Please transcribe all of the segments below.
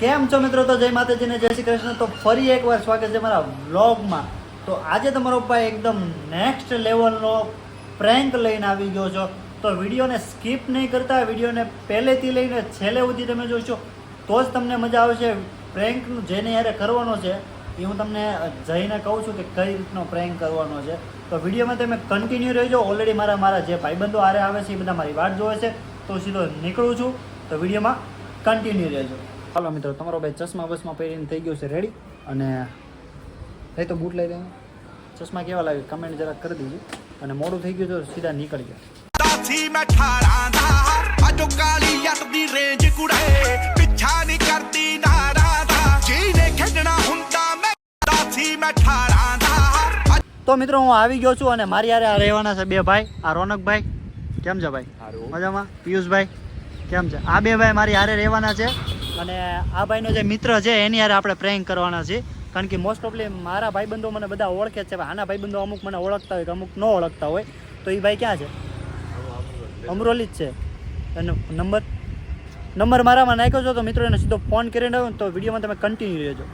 કેમ છો મિત્રો? તો જય માતાજીને જય શ્રી કૃષ્ણ. તો ફરી એકવાર સ્વાગત છે મારા વ્લોગમાં. તો આજે તમારો ભાઈ એકદમ નેક્સ્ટ લેવલનો પ્રેન્ક લઈને આવી ગયો છો. તો વિડીયોને સ્કીપ નહીં કરતા, વિડીયોને પહેલેથી લઈને છેલ્લે સુધી તમે જોશો, તો જ તમને મજા આવશે. પ્રેન્કનું જેને યારે કરવાનો છે, એ હું તમને જઈને કહું છું કે કઈ રીતનો પ્રેન્ક કરવાનો છે. તો વિડીયોમાં તમે કન્ટિન્યુ રહેજો. ઓલરેડી મારા મારા જે ભાઈબંધો આરે આવે છે, એ બધા મારી વાટ જોવે છે. તો સીધો નીકળું છું. તો વિડીયોમાં કન્ટિન્યુ રહેજો. હાલો મિત્રો, તમારો ભાઈ ચશ્મા બસમાં પહેરીને થઈ ગયો છે રેડી અને નહીં તો બૂટ લઈ લઈએ ચશ્મા કેવા લાગે કમેન્ટ જરા કરી દીજો. અને મોડું થઈ ગયું તો સીધા નીકળી ગયા મેં ઠારા તો મિત્રો હું આવી ગયો છું અને મારી યારે આ રહેવાના છે બે ભાઈ. આ રોનકભાઈ કેમ છે ભાઈ. મજામાં? પિયુષભાઈ કેમ છે? આ બે ભાઈ મારી હારે રહેવાના છે અને આ ભાઈનો જે મિત્ર છે એની હારે આપણે પ્રેન્ક કરવાના છે કારણ કે મોસ્ટ ઓફલી મારા ભાઈબંધો મને બધા ઓળખે છે. આના ભાઈબંધો અમુક મને ઓળખતા હોય કે અમુક ન ઓળખતા હોય. તો એ ભાઈ ક્યાં છે? અમરોલી જ છે. એનો નંબર નંબર મારામાં નાખ્યો છો તો મિત્રો એને સીધો ફોન કરીને આવ્યો ને તો વિડીયોમાં તમે કન્ટિન્યુ રહેજો.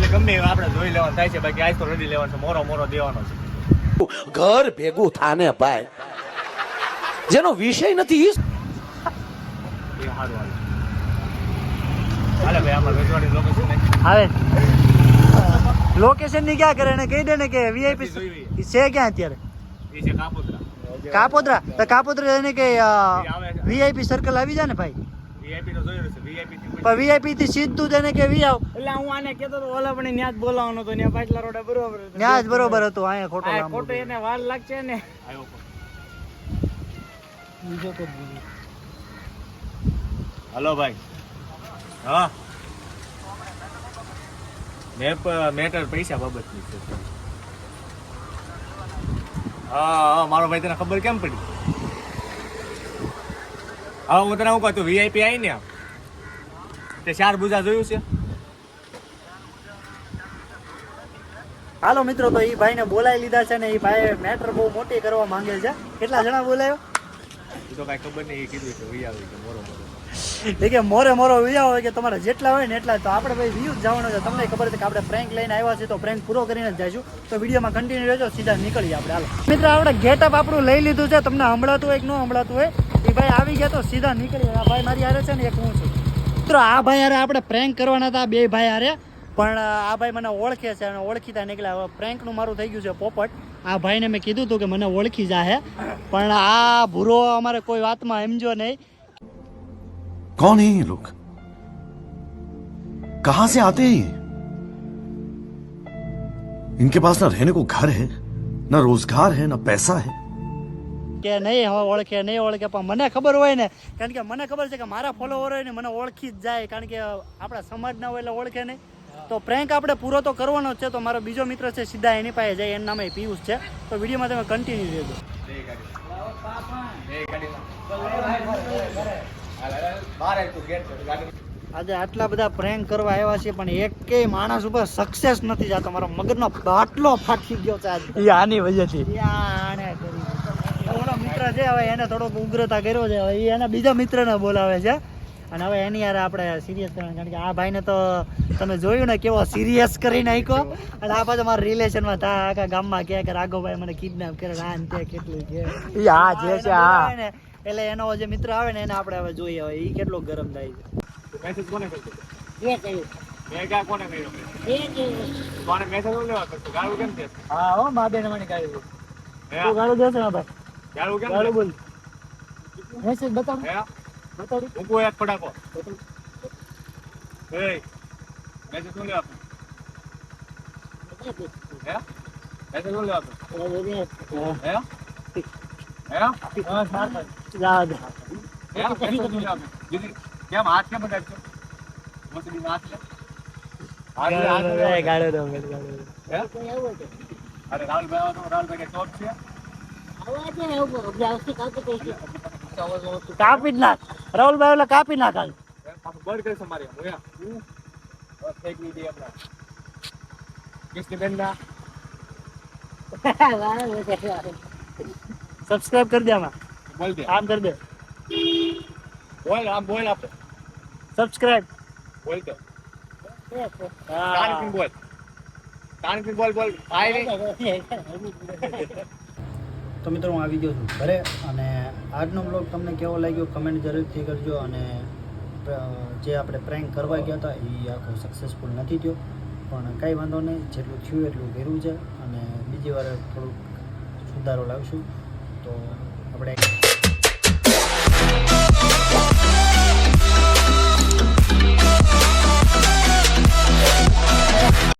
એટલે ગમે આપણે જોઈ લેવાનું થાય છે બાકી આજ તો રડી લેવાનું છે મોરો મોરો દેવાનો છે. ઘર ભેગું થાને ભાઈ. જેનો વિષય નથી ઈ. એ સારું હાલે. હાલે ભાઈ આમાં રજવાડી લોકેશન આવે. લોકેશનની ક્યાં કરે એને કહી દે ને કે વીઆઈપી. છે ક્યાં અત્યારે? એ છે કાપોદ્રા. કાપોદ્રા? તો કાપોદ્રા એને કે વીઆઈપી સર્કલ આવી જાય ને ભાઈ? પણ વીઆઈપી થી સીધું તેને કે વી આવ. એટલે હું આને કેતો તો ઓલા પણ ન્યાજ જ બોલાવવાનો તો ન્યા પાછલા રોડે બરોબર ન્યાજ બરોબર હતો આયા ખોટો નામ ખોટો એને વાર લાગશે ને. બીજો તો હલો ભાઈ. હા. મેપ મેટર પૈસા બાબતની છે. હા હા મારો ભાઈ તને ખબર કેમ પડી? હા હું તને હું કહું વીઆઈપી આવી ને? તે ચાર બુજા જોયું છે? હાલો મિત્રો તો એ ભાઈને બોલાવી લીધા છે ને એ ભાઈ મેટર બહુ મોટી કરવા માંગે છે. કેટલા જણા બોલાયો? તો કાંઈ ખબર નહીં એ કીધું કે વી આવી. કે મોરો મોરો. કે મોરે મોરો વિયા હોય કે તમારે જેટલા હોય ને એટલા તો આપણે ભાઈ વ્યૂ જવાનો છે. તમને ખબર છે કે આપણે પ્રેન્ક લઈને આવ્યા છે તો પ્રેન્ક પૂરો કરીને જ જઈશું. તો વિડીયોમાં કન્ટિન્યુ રહેજો સીધા નીકળીએ આપણે. હાલો. મિત્રો આપણે ગેટઅપ આપણું લઈ લીધું છે. તમને સંભળાતું હોય કે ન સંભળાતું હોય એ ભાઈ આવી ગયા તો સીધા નીકળીએ આ ભાઈ મારી હારે છે ને એક હું છું મિત્રો આ ભાઈ હારે આપણે પ્રેન્ક કરવાના હતા બે ભાઈ હારે પણ આ ભાઈ મને ઓળખે છે અને ઓળખીતા નીકળ્યા હવે પ્રેન્કનું મારું થઈ ગયું છે પોપટ આ ભાઈને મેં કીધું હતું કે મને ઓળખી જાહે પણ આ ભૂરો અમારે કોઈ વાતમાં સમજો નહીં कौन है ये लोग कहां से आते हैं ये इनके पास ना रहने को घर है ना रोजगार है ना पैसा है કે નહીં હવે ઓળખે નહીં ઓળખે. પણ મને ખબર હોય ને કારણ કે મને ખબર છે કે મારા ફોલોવર હોય ને મને ઓળખી જ જાય કારણ કે આપણા સમાજના હોય એટલે ઓળખે નહીં. તો પ્રેન્ક આપણે પૂરો તો કરવાનો જ છે તો મારો બીજો મિત્ર છે સીધા એની પાસે જાય એનું નામ એ પિયુષ છે. તો વિડીયોમાં તમે કન્ટિન્યુ રહેજો. આજે આટલા બધા પ્રેન્ક કરવા આવ્યા છે પણ એકેય માણસ ઉપર સક્સેસ નથી જતો. મારો મગજનો બાટલો ફાટી ગયો છે આજ. આની વજહથી. મિત્ર છે હવે એને થોડોક ઉગ્રતા કર્યો છે હવે એના બીજા મિત્રને બોલાવે છે. અને હવે એની યાર આપણે સિરિયસ કરવાનું કારણ કે આ ભાઈને તો તમે જોયું ને કેવો સિરિયસ કરી નાખ્યો. અને આ પાછો મારા રિલેશનમાં તા આખા ગામમાં કહે કે રાઘવભાઈ મને કિડનેપ કરે આ ને તે કેટલું કે હા જે છે હા. એટલે એનો જે મિત્ર આવે ને એને આપણે હવે જોઈએ હવે એ કેટલો ગરમ થાય છે. મેસેજ કોને મેં કોને કર્યો? કોને મેસેજ લેવા કરતો ગાળું કેમ છે હા હો મા બેન મને ગાળું તું ગાળું દેશે ને ભાઈ? ગાળું કેમ છે? બોલ મેસેજ બતાવ. હે? બતાવ. મૂકો એક ફટાકો. એય, મેસેજ શું લેવા હે? મેસેજ શું લેવા હે? હે? જા દે હે? મેસેજ શું લેવા દીદી કેમ હાથ કેમ બગાડશો? મોસડી હાથ લે હાથ હાથ લે. દો ગાળું. હે? અરે રાહુલભાઈ આવો તો રાહુલભાઈ કે ટોપ છે. કાપી જ નાખ રાહુલભાઈ ઓલા કાપી નાખ હાલ. પાછું બંધ કરશે મારે હું યા. હું? બસ એક મિનિટ આપણા કિસની બેન ના સબસ્ક્રાઇબ કરી દે આમાં બોલ દે આમ કરી દે બોલ આમ બોલ આપે સબસ્ક્રાઇબ બોલ તો કાનકીન બોલ કાનકીન બોલ બોલ આય નહીં તો મિત્રો, હું આવી ગયો છું ઘરે અને આજનો બ્લોગ તમને કેવો લાગ્યો કમેન્ટ જરૂરથી કરજો અને જે આપણે પ્રેન્ક કરવા ગયા હતા એ આખો સક્સેસફુલ નથી થયો. પણ કાંઈ વાંધો નહીં, જેટલું થયું એટલું કર્યું છે અને બીજી વાર થોડુંક સુધારો લાવશું. તો આપણે